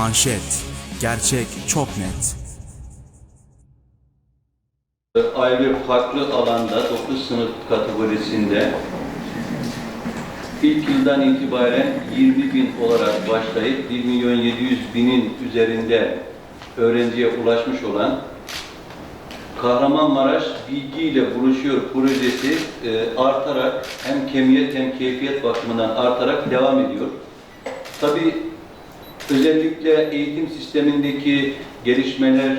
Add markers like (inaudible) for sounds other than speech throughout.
Manşet. Gerçek çok net. ayrı farklı alanda 9 sınıf kategorisinde ilk yıldan itibaren 20 bin olarak başlayıp 1 milyon 700 binin üzerinde öğrenciye ulaşmış olan Kahramanmaraş Bilgi ile Buluşuyor projesi e, artarak hem kemiyet hem keyfiyet bakımından artarak devam ediyor. Tabii özellikle eğitim sistemindeki gelişmeler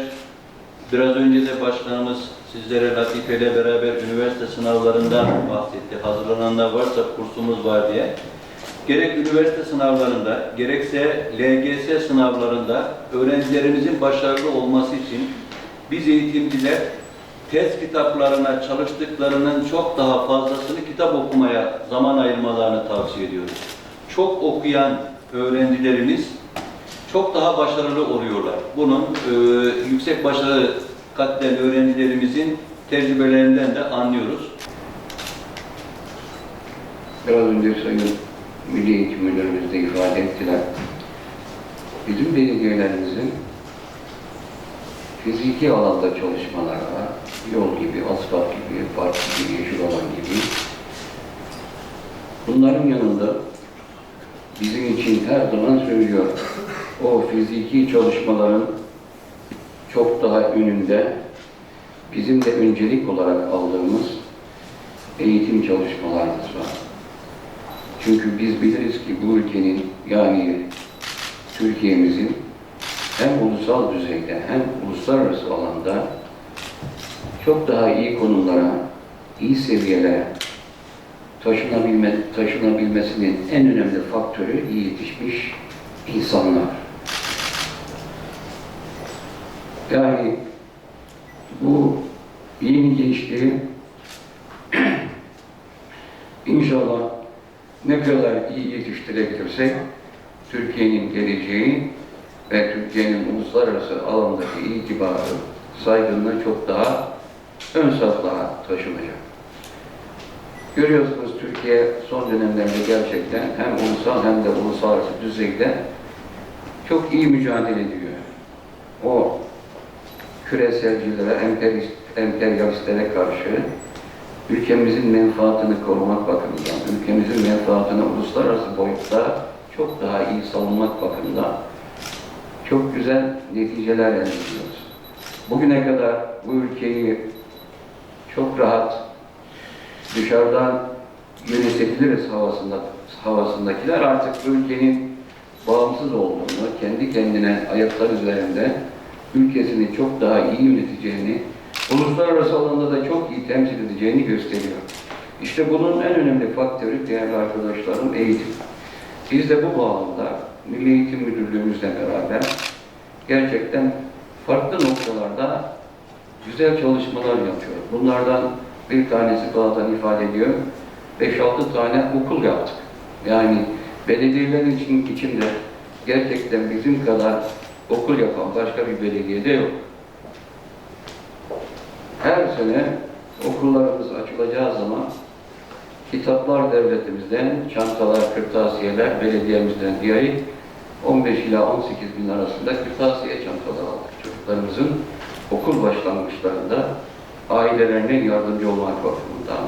Biraz önce de başkanımız sizlere Latife ile beraber üniversite sınavlarından bahsetti. Hazırlananlar varsa kursumuz var diye. Gerek üniversite sınavlarında, gerekse LGS sınavlarında öğrencilerimizin başarılı olması için biz eğitimciler test kitaplarına çalıştıklarının çok daha fazlasını kitap okumaya zaman ayırmalarını tavsiye ediyoruz. Çok okuyan öğrencilerimiz çok daha başarılı oluyorlar. Bunun e, yüksek başarı kat eden öğrencilerimizin tecrübelerinden de anlıyoruz. Biraz önce Sayın Milli Eğitim Müdürümüz de ifade ettiler. Bizim belediyelerimizin fiziki alanda çalışmalara, yol gibi, asfalt gibi, park gibi, yeşil alan gibi bunların yanında bizim için her zaman söylüyor. O fiziki çalışmaların çok daha önünde bizim de öncelik olarak aldığımız eğitim çalışmalarımız var. Çünkü biz biliriz ki bu ülkenin yani Türkiye'mizin hem ulusal düzeyde hem uluslararası alanda çok daha iyi konumlara, iyi seviyelere taşınabilme, taşınabilmesinin en önemli faktörü iyi yetişmiş insanlar. Yani bu yeni gençliği (clears throat) inşallah ne kadar iyi yetiştirebilirsek Türkiye'nin geleceği ve Türkiye'nin uluslararası alandaki itibarı, saygınlığı çok daha ön safhaya taşınacak. Görüyorsunuz Türkiye son dönemlerde gerçekten hem ulusal hem de uluslararası düzeyde çok iyi mücadele ediyor. O küreselcilere, emperyalist, emperyalistlere karşı ülkemizin menfaatini korumak bakımından, ülkemizin menfaatini uluslararası boyutta çok daha iyi savunmak bakımından çok güzel neticeler elde ediyoruz. Bugüne kadar bu ülkeyi çok rahat dışarıdan yönetebiliriz havasında, havasındakiler artık bu ülkenin bağımsız olduğunu, kendi kendine ayaklar üzerinde ülkesini çok daha iyi yöneteceğini, uluslararası alanda da çok iyi temsil edeceğini gösteriyor. İşte bunun en önemli faktörü değerli arkadaşlarım eğitim. Biz de bu bağlamda Milli Eğitim Müdürlüğümüzle beraber gerçekten farklı noktalarda güzel çalışmalar yapıyoruz. Bunlardan bir tanesi bazen ifade ediyor, 5-6 tane okul yaptık. Yani belediyeler için içinde gerçekten bizim kadar okul yapan başka bir belediyede yok. Her sene okullarımız açılacağı zaman kitaplar devletimizden, çantalar, kırtasiyeler belediyemizden diye 15 ila 18 bin arasında kırtasiye çantalar aldık. Çocuklarımızın okul başlangıçlarında ailelerine yardımcı olmak bakımından.